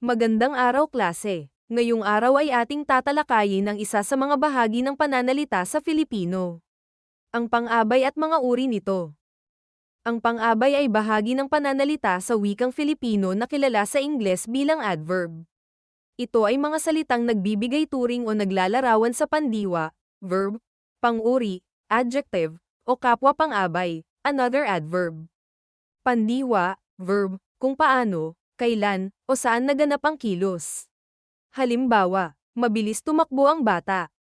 Magandang araw klase. Ngayong araw ay ating tatalakayin ang isa sa mga bahagi ng pananalita sa Filipino. Ang pang-abay at mga uri nito. Ang pang-abay ay bahagi ng pananalita sa wikang Filipino na kilala sa Ingles bilang adverb. Ito ay mga salitang nagbibigay turing o naglalarawan sa pandiwa, verb, pang-uri, adjective, o kapwa pang-abay, another adverb. Pandiwa, verb, kung paano, kailan, o saan naganap ang kilos. Halimbawa, mabilis tumakbo ang bata.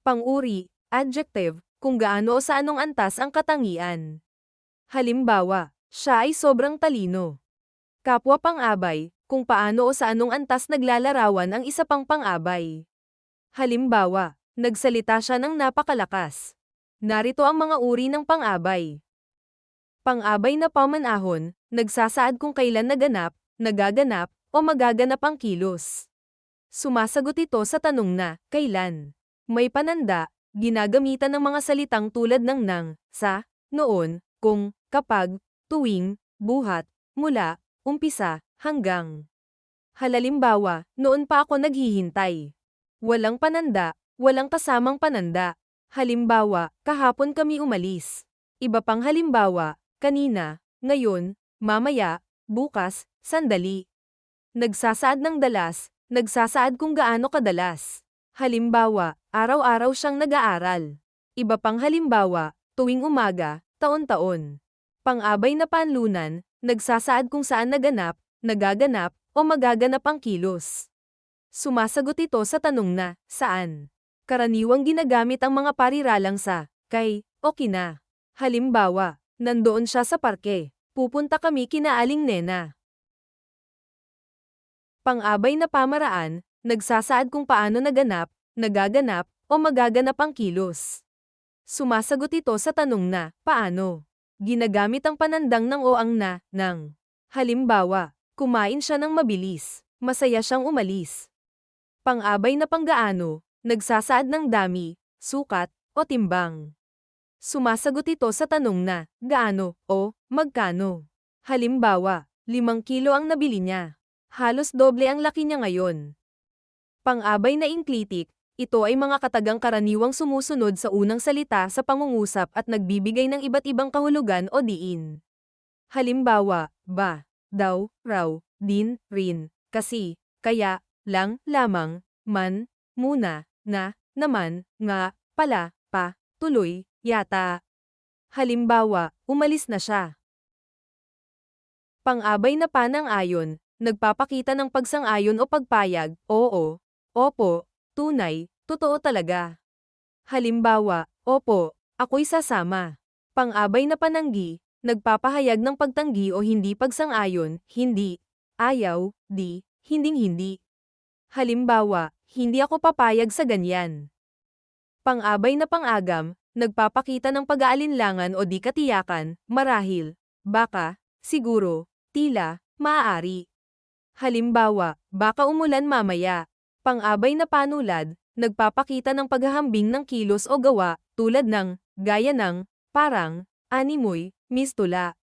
Pang-uri, adjective, kung gaano o sa anong antas ang katangian. Halimbawa, siya ay sobrang talino. Kapwa pang-abay, kung paano o sa anong antas naglalarawan ang isa pang pang-abay. Halimbawa, nagsalita siya ng napakalakas. Narito ang mga uri ng pang-abay. Pang-abay na pamanahon, nagsasaad kung kailan naganap, nagaganap, o magaganap ang kilos. Sumasagot ito sa tanong na, kailan? May pananda, ginagamitan ng mga salitang tulad ng nang, sa, noon, kung, kapag, tuwing, buhat, mula, umpisa, hanggang. Halalimbawa, noon pa ako naghihintay. Walang pananda, walang kasamang pananda. Halimbawa, kahapon kami umalis. Iba pang halimbawa, kanina, ngayon, mamaya, bukas, sandali. Nagsasaad ng dalas, nagsasaad kung gaano kadalas. Halimbawa, araw-araw siyang nag-aaral. Iba pang halimbawa, tuwing umaga, taon-taon. Pang-abay na panlunan, nagsasaad kung saan naganap, nagaganap, o magaganap ang kilos. Sumasagot ito sa tanong na, saan? Karaniwang ginagamit ang mga pariralang sa, kay, o kina. Halimbawa, nandoon siya sa parke. Pupunta kami kina Aling Nena. Pang-abay na pamaraan, nagsasaad kung paano naganap, nagaganap, o magaganap ang kilos. Sumasagot ito sa tanong na, paano? Ginagamit ang panandang ng o ang na, ng. Halimbawa, kumain siya ng mabilis, masaya siyang umalis. Pang-abay na panggaano, nagsasaad ng dami, sukat, o timbang. Sumasagot ito sa tanong na, gaano, o, magkano. Halimbawa, limang kilo ang nabili niya. Halos doble ang laki niya ngayon. Pang-abay na inklitik, ito ay mga katagang karaniwang sumusunod sa unang salita sa pangungusap at nagbibigay ng iba't ibang kahulugan o diin. Halimbawa, ba, daw, raw, din, rin, kasi, kaya, lang, lamang, man, muna, na, naman, nga, pala, pa, tuloy, yata. Halimbawa, umalis na siya. Pang-abay na panang ayon, nagpapakita ng pagsang-ayon o pagpayag, oo, opo, tunay, totoo talaga. Halimbawa, opo, ako'y sasama. Pang-abay na pananggi, nagpapahayag ng pagtanggi o hindi pagsang-ayon, hindi, ayaw, di, hinding-hindi. Halimbawa, hindi ako papayag sa ganyan. Pang-abay na pang-agam, nagpapakita ng pag-aalinlangan o di katiyakan, marahil, baka, siguro, tila, maaari. Halimbawa, baka umulan mamaya. Pang-abay na panulad, nagpapakita ng paghahambing ng kilos o gawa, tulad ng, gaya ng, parang, animoy, mistula.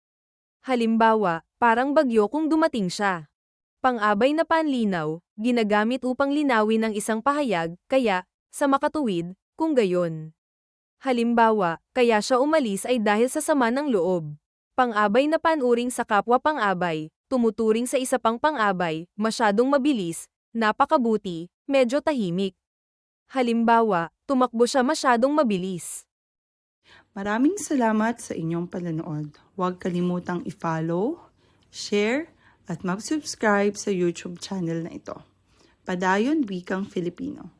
Halimbawa, parang bagyo kung dumating siya. Pang-abay na panlinaw, ginagamit upang linawin ang isang pahayag, kaya, sa makatuwid, kung gayon. Halimbawa, kaya siya umalis ay dahil sa sama ng loob. Pang-abay na panuring sa kapwa pang-abay, tumuturing sa isa pang pang-abay, masyadong mabilis, napakabuti, medyo tahimik. Halimbawa, tumakbo siya masyadong mabilis. Maraming salamat sa inyong panonood. Huwag kalimutang i-follow, share, at mag-subscribe sa YouTube channel na ito. Padayon Wikang Filipino.